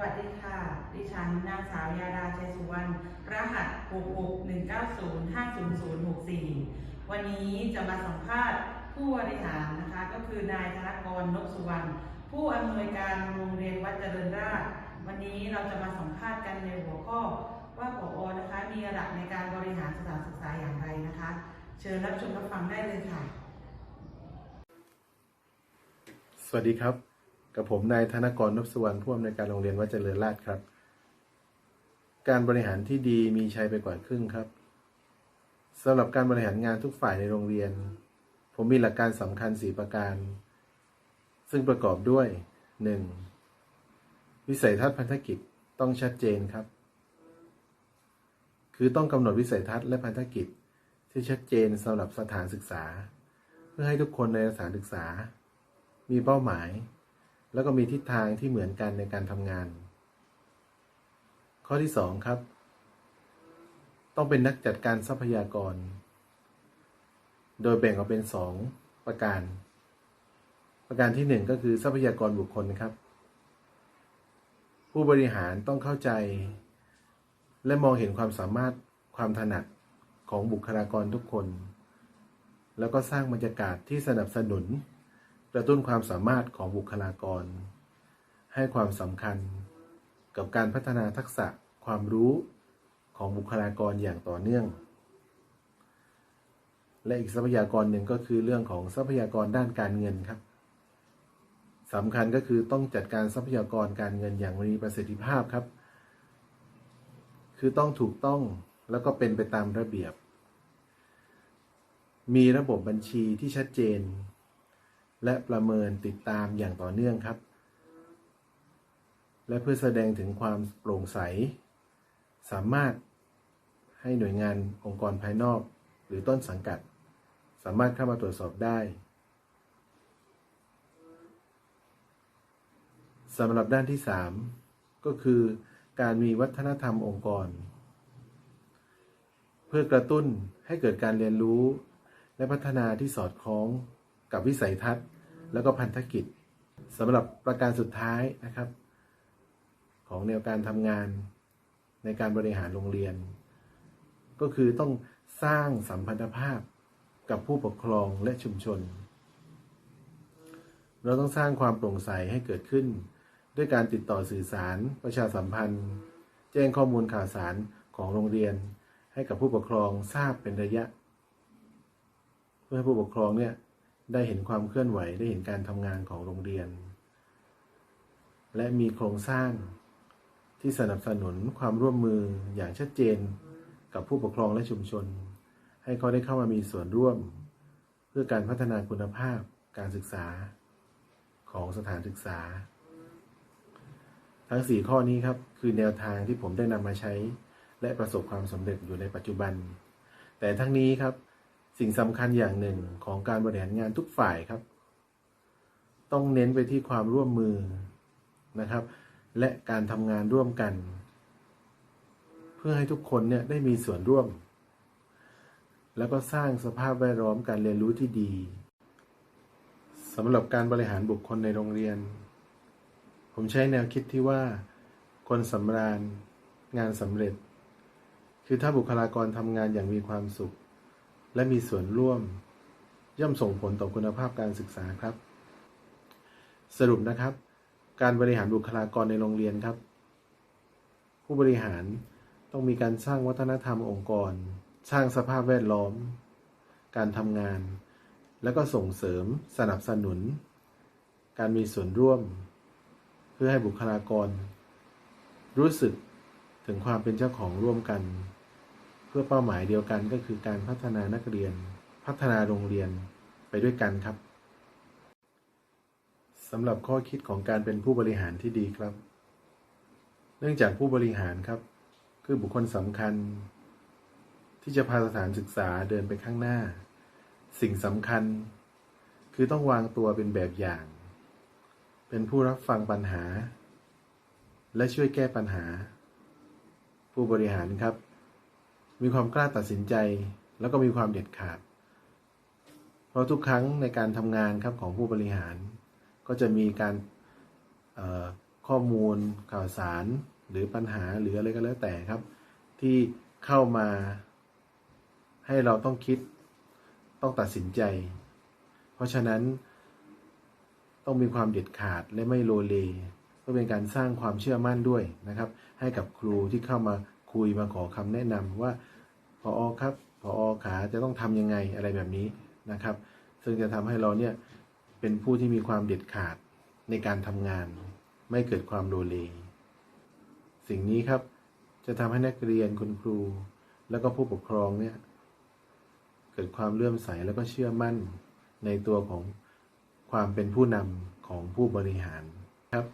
วัสดีค่ะ ดิฉันนางสาวยาดาชัยสุวรรณ รหัส 661905064วันนี้จะมาสัมภาษณ์ผู้บริหารนะคะ ก็คือนายธนกรนกสุวรรณ ผู้อำนวยการโรงเรียนวัดเจริญราษฎร์วันนี้เราจะมาสัมภาษณ์กันในหัวข้อว่าผอนะคะ มีหลักในการบริหารสถานศึกษาอย่างไรนะคะ เชิญรับชมรับฟังได้เลยค่ะ สวัสดีครับ กับผมนายธนกรนพสุวรรณผู้อำนวยการโรงเรียนวัดเจริญราษครับ การบริหารที่ดีมีชัยไปกว่าครึ่งครับสำหรับการบริหารงานทุกฝ่ายในโรงเรียน ผมมีหลักการสำคัญ 4 ประการ ซึ่งประกอบด้วย 1. วิสัยทัศน์พันธกิจต้องชัดเจนครับ คือต้องกำหนดวิสัยทัศน์และพันธกิจที่ชัดเจนสำหรับสถานศึกษา เพื่อให้ทุกคนในสถานศึกษา มีเป้าหมาย แล้วก็มีทิศทางที่เหมือนกันในการทำงาน ข้อที่สองครับ ต้องเป็นนักจัดการทรัพยากร โดยแบ่งออกเป็นสองประการ ประการที่หนึ่งก็คือทรัพยากรบุคคลครับ ผู้บริหารต้องเข้าใจ และมองเห็นความสามารถความถนัดของบุคลากรทุกคน แล้วก็สร้างบรรยากาศที่สนับสนุน กระตุ้นความสามารถของบุคลากร ให้ความสำคัญกับการพัฒนาทักษะความรู้ของบุคลากรอย่างต่อเนื่อง และอีกทรัพยากรหนึ่งก็คือเรื่องของทรัพยากรด้านการเงินครับสำคัญก็คือต้องจัดการทรัพยากรการเงินอย่างมีประสิทธิภาพครับ คือต้องถูกต้องแล้วก็เป็นไปตามระเบียบ มีระบบบัญชีที่ชัดเจน และประเมินติดตามอย่างต่อเนื่องครับ และเพื่อแสดงถึงความโปร่งใส สามารถให้หน่วยงานองค์กรภายนอก หรือต้นสังกัด สามารถเข้ามาตรวจสอบได้สำหรับด้านที่ 3 ก็คือการมีวัฒนธรรมองค์กร เพื่อกระตุ้นให้เกิดการเรียนรู้ และพัฒนาที่สอดคล้อง กับวิสัยทัศน์ แล้วก็พันธกิจสำหรับประการสุดท้ายนะครับ ของแนวการทำงานในการบริหารโรงเรียน ก็คือต้องสร้างสัมพันธภาพกับผู้ปกครองและชุมชน เราต้องสร้างความโปร่งใสให้เกิดขึ้น ด้วยการติดต่อสื่อสาร ประชาสัมพันธ์ แจ้งข้อมูลข่าวสารของโรงเรียน ให้กับผู้ปกครองทราบเป็นระยะ เพื่อให้ผู้ปกครองเนี่ย ได้เห็นความเคลื่อนไหวได้เห็นการทำงานของโรงเรียน และมีโครงสร้างที่สนับสนุนความร่วมมืออย่างชัดเจนกับผู้ปกครองและชุมชน ให้เขาได้เข้ามามีส่วนร่วม เพื่อการพัฒนาคุณภาพการศึกษาของสถานศึกษา ทั้ง 4 ข้อนี้ครับ คือแนวทางที่ผมได้นำมาใช้ และประสบความสำเร็จอยู่ในปัจจุบัน แต่ทั้งนี้ครับ สิ่งสำคัญอย่างหนึ่งของการบริหารงานทุกฝ่ายครับ ต้องเน้นไปที่ความร่วมมือนะครับ และการทำงานร่วมกัน เพื่อให้ทุกคนเนี่ยได้มีส่วนร่วม แล้วก็สร้างสภาพแวดล้อมการเรียนรู้ที่ดีสำหรับการบริหารบุคคลในโรงเรียน ผมใช้แนวคิดที่ว่า คนสำราญงานสำเร็จ คือถ้าบุคลากรทำงานอย่างมีความสุข และมีส่วนร่วม ย่อมส่งผลต่อคุณภาพการศึกษาครับ สรุปนะครับ การบริหารบุคลากรในโรงเรียนครับ ผู้บริหารต้องมีการสร้างวัฒนธรรมองค์กร สร้างสภาพแวดล้อม การทำงาน แล้วก็ส่งเสริมสนับสนุน การมีส่วนร่วม เพื่อให้บุคลากร รู้สึกถึงความเป็นเจ้าของร่วมกัน เพื่อเป้าหมายเดียวกันก็คือการพัฒนานักเรียน พัฒนาโรงเรียนไปด้วยกันครับสำหรับข้อคิดของการเป็นผู้บริหารที่ดีครับ เนื่องจากผู้บริหารครับ คือบุคคลสำคัญ ที่จะพาสถานศึกษาเดินไปข้างหน้า สิ่งสำคัญ คือต้องวางตัวเป็นแบบอย่าง เป็นผู้รับฟังปัญหา และช่วยแก้ปัญหา ผู้บริหารครับ มีความกล้าตัดสินใจ แล้วก็มีความเด็ดขาด เพราะทุกครั้งในการทำงานครับของผู้บริหาร ก็จะมีการข้อมูลข่าวสารหรือปัญหาหรืออะไรก็แล้วแต่ครับ ที่เข้ามา ให้เราต้องคิดต้องตัดสินใจ เพราะฉะนั้น ต้องมีความเด็ดขาดและไม่โลเลเพื่อเป็นการสร้างความเชื่อมั่นด้วยนะครับ ให้กับครูที่เข้ามา คุยมาขอคำแนะนำว่าพออครับพออขาจะต้องทำยังไงอะไรแบบนี้นะครับ ซึ่งจะทำให้เราเนี่ยเป็นผู้ที่มีความเด็ดขาดในการทำงาน ไม่เกิดความโลเล สิ่งนี้ครับจะทำให้นักเรียนคุณครู แล้วก็ผู้ปกครองเนี่ยเกิดความเลื่อมใสแล้วก็เชื่อมั่นในตัวของความเป็นผู้นำของผู้บริหารครับ